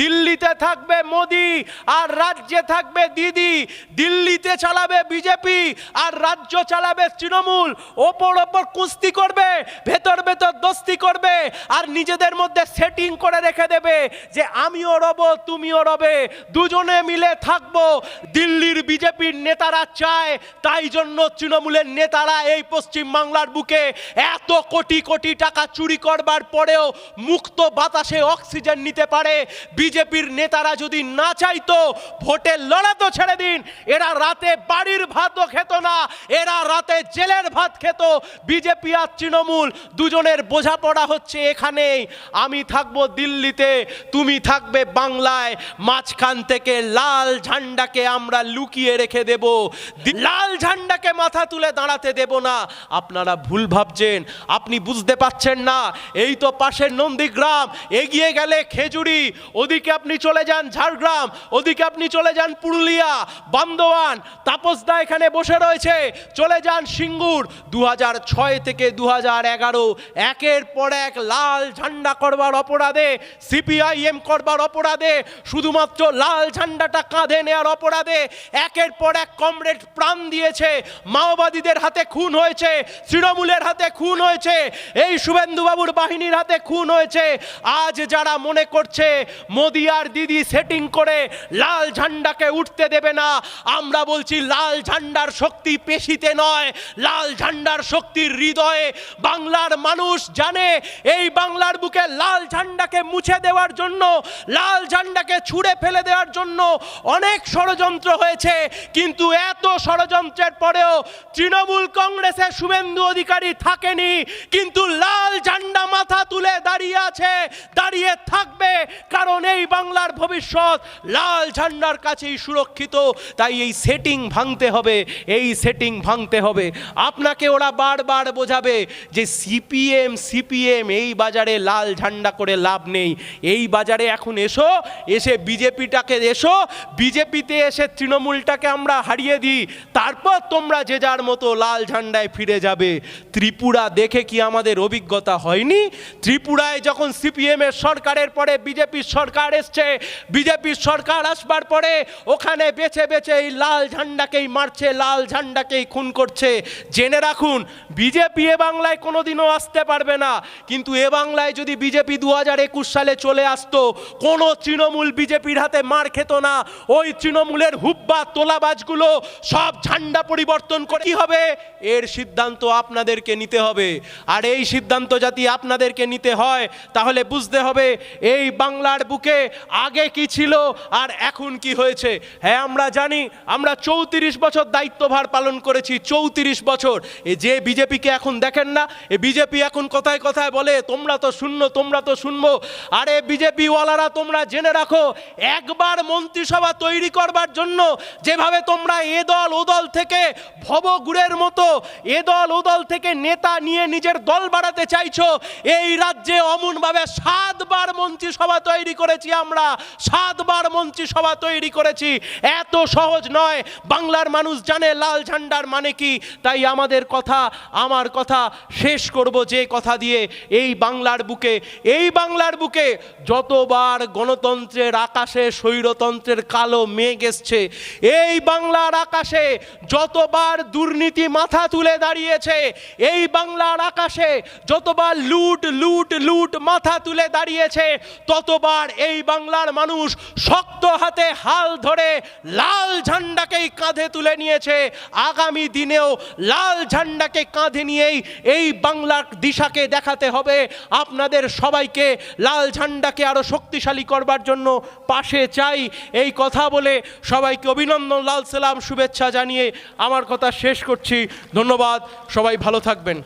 দিল্লিতে থাকবে মোদি আর রাজ্যে থাকবে দিদি। দিল্লিতে চালাবে বিজেপি আর রাজ্য চালাবে তৃণমূল। ওপর ওপর কুস্তি করবে, ভেতর ভেতর দস্তি করবে আর নিজেদের মধ্যে সেটিং করে রেখে দেবে যে আমিও রব, তুমিও রবে। দুজনে মিলে থাকব। দিল্লির বিজেপির নেতারা চায়, তাই জন্য তৃণমূলের নেতারা এই পশ্চিম বাংলার বুকে এত কোটি কোটি টাকা চুরি করবার পরেও মুক্ত বাতাসে অক্সিজেন নিতে পারে। বিজেপির নেতারা যদি না চাইতো ভোটে লড়া তো ছেড়ে দিন, এরা রাতে বাড়ির ভাতও খেত না, এরা রাতে জেলের ভাত খেত। বিজেপি আর তৃণমূল দুজনের বোঝাপড়া হচ্ছে এখানেই। আমি থাকব দিল্লিতে, তুমি থাকবে বাংলায়। মাঝখান থেকে লাল ঝান্ডাকে আমরা লুকিয়ে রেখে দেব। লাল ঝান্ডাকে মাথা তুলে দাঁড়াতে দেব না। আপনারা ভুল ভাবছেন, আপনি বুঝতে পারছেন না। এই তো পাশের নন্দীগ্রাম, এগিয়ে গেলে খেজুরি, ওদিকে আপনি চলে যান ঝাড়গ্রাম, ওদিকে আপনি চলে যান পুরুলিয়া, বান্দোয়ান, তাপসদা এখানে বসে রয়েছে। চলে যান সিঙ্গুর দু থেকে দু এগারো, একের পর এক লাল ঝান্ডা করবার অপরাধে, সিপিআইএম করবার অপরাধে, শুধুমাত্র লাল ঝান্ডাটা কাঁধে নেওয়ার অপরাধে, একের পর এক কমরেড প্রাণ দিয়েছে, মাওবাদীদের হাতে খুন হয়েছে, তৃণমূলের হাতে খুন হয়েছে, এই শুভেন্দুবাবুর বাহিনীর হাতে খুন হয়েছে। আজ যারা মনে করছে মোদি আর দিদি সেটিং করে লাল ঝান্ডাকে উঠতে দেবে না। আমরা বলছি লাল ঝান্ডার শক্তি পেশিতে নয়, লাল ঝান্ডার শক্তির হৃদয়ে বাংলার মানুষ জানে, এই বাংলার বুকে লাল ঝান্ডাকে মুছে দেওয়ার জন্য, লাল ঝান্ডাকে ছুঁড়ে ফেলে দেওয়ার জন্য অনেক ষড়যন্ত্র হয়েছে। কিন্তু এত ষড়যন্ত্রের পরেও তৃণমূল কংগ্রেসের শুভেন্দু অধিকারী থাকেনি, কিন্তু লাল তুলে দাঁড়িয়ে আছে, দাঁড়িয়ে থাকবে। কারণ এই বাংলার ভবিষ্যৎ লাল ঝান্ডার কাছেই সুরক্ষিত। তাই এই সেটিং ভাঙতে হবে, এই সেটিং ভাঙতে হবে। আপনাকে ওরা বারবার বোঝাবে যে সিপিএম সিপিএম এই বাজারে লাল ঝান্ডা করে লাভ নেই। এই বাজারে এখন এসো, এসে বিজেপিটাকে এসো, বিজেপিতে এসে তৃণমূলটাকে আমরা হারিয়ে দিই। তারপর তোমরা যে যার মতো লাল ঝান্ডায় ফিরে যাবে। ত্রিপুরা দেখে কি আমাদের অভিজ্ঞতা হয়নি? ত্রিপুরায় যখন সিপিএম এর সরকারের পরে বিজেপির সরকার এসছে বিজেপির সরকার আসবার পরে ওখানে বেছে বেছে এই লাল ঝান্ডাকেই মারছে, লাল ঝান্ডাকেই খুন করছে। জেনে রাখুন, বিজেপি এ বাংলায় কোনোদিনও আসতে পারবে না। কিন্তু এ বাংলায় যদি বিজেপি দু হাজার একুশ সালে চলে আসতো, কোনো তৃণমূল বিজেপির হাতে মার খেত না। ওই তৃণমূলের হুব্বা তোলাবাজগুলো সব ঝান্ডা পরিবর্তন করে কি হবে? এর সিদ্ধান্ত আপনাদেরকে নিতে হবে। আর এই সিদ্ধান্ত জাতি আপনাদেরকে নিতে হয়, তাহলে বুঝতে হবে এই বাংলার বুকে আগে কি ছিল আর এখন কি হয়েছে। হ্যাঁ আমরা জানি, আমরা চৌত্রিশ বছর দায়িত্বভার পালন করেছি, চৌত্রিশ বছর। যে বিজেপিকে এখন দেখেন না, এ বিজেপি এখন কথায় কথায় বলে, তোমরা তো শূন্য, তোমরা তো শুনব আরে বিজেপি ওয়ালারা তোমরা জেনে রাখো, একবার মন্ত্রিসভা তৈরি করবার জন্য যেভাবে তোমরা এ দল, ও দল থেকে ভবগুড়ের মতো, এ দল, ও দল থেকে নেতা নিয়ে নিজের দল বাড়াতে চাইছো, এই রাজ্যে অমনভাবে সাতবার মন্ত্রিসভা তৈরি করেছি আমরা। সাতবার মন্ত্রিসভা তৈরি করেছি। এত সহজ নয়। বাংলার মানুষ জানে লাল ঝান্ডার মানে কি। তাই আমাদের কথা, আমার কথা শেষ করব যে কথা দিয়ে এই বাংলার বুকে। এই বাংলার বুকে যতবার গণতন্ত্রের আকাশে স্বৈরতন্ত্রের কালো মেঘ এসছে, এই বাংলার আকাশে যতবার দুর্নীতি মাথা তুলে দাঁড়িয়েছে, এই বাংলার আকাশে যতবার লুট লুট লুট লুট মাথা তুলে দাঁড়িয়েছে। ততবার এই বাংলার মানুষ শক্ত হাতে হাল ধরে লাল ঝান্ডাকেই কাঁধে তুলে নিয়েছে। আগামী দিনেও লাল ঝান্ডাকে কাঁধে নিয়েই এই বাংলার দিশাকে দেখাতে হবে। আপনাদের সবাইকে লাল ঝান্ডাকে আরও শক্তিশালী করবার জন্য পাশে চাই। এই কথা বলে সবাইকে অভিনন্দন, লাল সালাম, শুভেচ্ছা জানিয়ে আমার কথা শেষ করছি। ধন্যবাদ, সবাই ভালো থাকবেন।